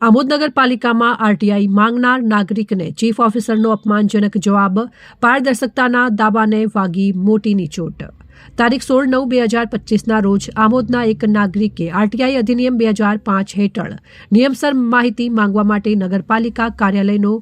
આમોદ નગરપાલિકામાં આરટીઆઈ માંગનાર નાગરિકને ચીફ ઓફિસરનો અપમાનજનક જવાબ પારદર્શકતાના દાવાને વાગી મોટીની ચોટ. તારીખ સોળ નવ બે હજાર પચીસના રોજ આમોદના એક નાગરિકે આરટીઆઈ અધિનિયમ બે હજાર પાંચ હેઠળ નિયમસર માહિતી માંગવા માટે નગરપાલિકા કાર્યાલયનો,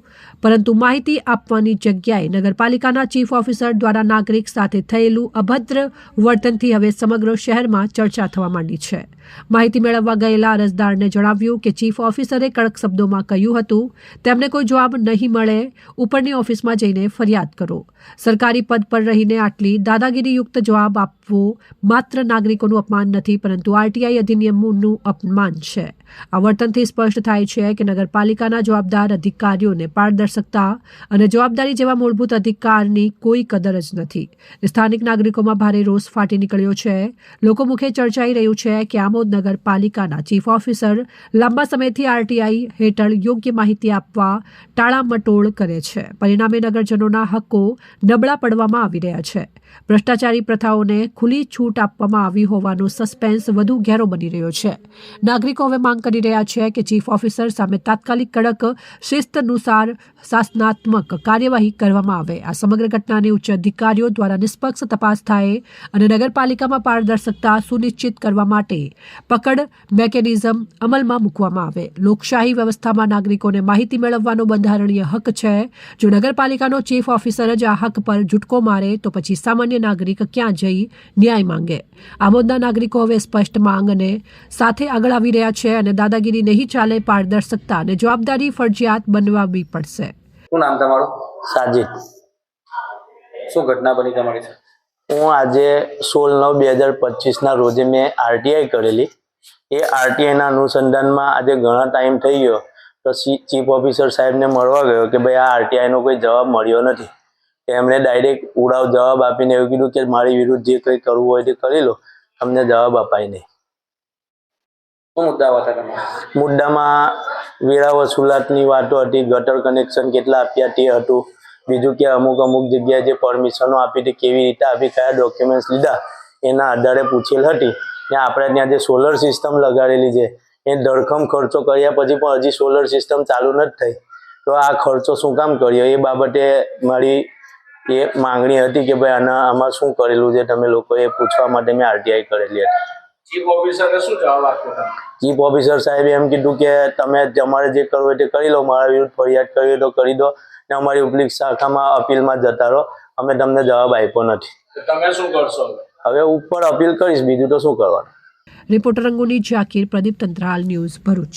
પરંતુ માહિતી આપવાની જગ્યાએ નગરપાલિકાના ચીફ ઓફિસર દ્વારા નાગરિક સાથે થયેલું અભદ્ર વર્તનથી હવે સમગ્ર શહેરમાં ચર્ચા થવા માંડી છે. માહિતી મેળવવા ગયેલા અરજદારને જણાવ્યું કે ચીફ ઓફિસરે કડક શબ્દોમાં કહ્યું હતું, તેમને કોઈ જવાબ નહીં મળે, ઉપરની ઓફિસમાં જઈને ફરિયાદ કરો. સરકારી પદ પર રહીને આટલી દાદાગીરીયુક્ત જવાબ આપવો માત્ર નાગરિકોનું અપમાન નથી પરંતુ આરટીઆઈ અધિનિયમનું અપમાન છે. આ સ્પષ્ટ થાય છે કે નગરપાલિકાના જવાબદાર અધિકારીઓને પારદર્શકતા અને જવાબદારી જેવા મૂળભૂત અધિકારની કોઈ કદર જ નથી. સ્થાનિક નાગરિકોમાં ભારે રોષ ફાટી નીકળ્યો છે. લોકો મુખે ચર્ચાઈ રહ્યું છે કે આમોદ નગરપાલિકાના ચીફ ઓફિસર લાંબા સમયથી આરટીઆઈ હેઠળ યોગ્ય માહિતી આપવા ટાળામટોળ કરે છે. પરિણામે નગરજનોના હક્કો નબળા પડવામાં આવી રહ્યા છે. ભ્રષ્ટાચારી પ્રથાઓને ખુલ્લી છૂટ આપવામાં આવી હોવાનો સસ્પેન્સ વધુ ઘેરો બની રહ્યો છે. નાગરિકો હવે માંગ કરી રહ્યા છે કે ચીફ ઓફિસર સામે તાત્કાલિક કડક શિસ્તનુસાર શાસનાત્મક કાર્યવાહી કરવામાં આવે. આ સમગ્ર ઘટનાની ઉચ્ચ અધિકારીઓ દ્વારા નિષ્પક્ષ તપાસ થાય અને નગરપાલિકામાં પારદર્શકતા સુનિશ્ચિત કરવા માટે પકડ મેકેનિઝમ અમલમાં મૂકવામાં આવે. લોકશાહી વ્યવસ્થામાં નાગરિકોને માહિતી મેળવવાનો બંધારણીય હક છે. જો નગરપાલિકાનો ચીફ ઓફિસર જ આ હક પર ઝૂટકો મારે, તો પછી સામાન્ય નાગરિક ક્યાં જઈ? ન્યાય માંગે. આમોદના નાગરિકો હવે સ્પષ્ટ માંગ સાથે આગળ આવી રહ્યા છે અને દાદાગીરી નહીં ચાલે પારદર્શકતા અને જવાબદારી ફરજિયાત બનવાવી પડશે. શું નામ તમારું? સાજીદ. શું ઘટના બની તમારી હું આજે સોળ નવ બે હજાર પચીસના રોજે મેં આરટીઆઈ કરેલી. એ આરટીઆઈના અનુસંધાનમાં આજે ઘણા ટાઈમ થઈ ગયો. તો ચીફ ઓફિસર સાહેબને મળવા ગયો કે ભાઈ આ આરટીઆઈનો કોઈ જવાબ મળ્યો નથી. એમણે ડાયરેક્ટ ઉડાવ જવાબ આપીને એવું કીધું કે મારી વિરુદ્ધ જે કંઈ કરવું હોય તે કરી લો. તમને જવાબ અપાય નહીં. મુદ્દામાં વેરા વસૂલાતની વાતો હતી, ગટર કનેક્શન કેટલા આપ્યા તે હતું, બીજું કે અમુક અમુક જગ્યાએ જે પરમિશનો આપી હતી, કેવી રીતે આપી, કયા ડોક્યુમેન્ટ્સ લીધા, એના આધારે પૂછેલ હતી. ને આપણે ત્યાં જે સોલર સિસ્ટમ લગાડેલી છે, એ ધડખમ ખર્ચો કર્યા પછી પણ હજી સોલર સિસ્ટમ ચાલુ નથી થઈ. તો આ ખર્ચો શું કામ કર્યો? એ બાબતે મારી એ માંગણી હતી કે ભાઈ આના આમાં શું કરેલું છે, તમે લોકોએ પૂછવા માટે મેં આરટીઆઈ કરેલી હતી. ચીફ ઓફિસરે શું જવાબ આપ્યો ચીફ ઓફિસર સાહેબે એમ કીધું કે તમે તમારે જે કરવું હોય તે કરી લો મારા વિરુદ્ધ ફરિયાદ કરવી હોય તો કરી દો ને અમારી ઉપલી શાખામાં અપીલમાં જતા રહો. અમે તમને જવાબ આપ્યો નથી. તમે શું કરશો? હવે? હવે ઉપર અપીલ કરીશ બીજું તો શું કરવાનું? રિપોર્ટર અંગુની જાકીર પ્રદીપ તંત્રાલ ન્યૂઝ ભરૂચ.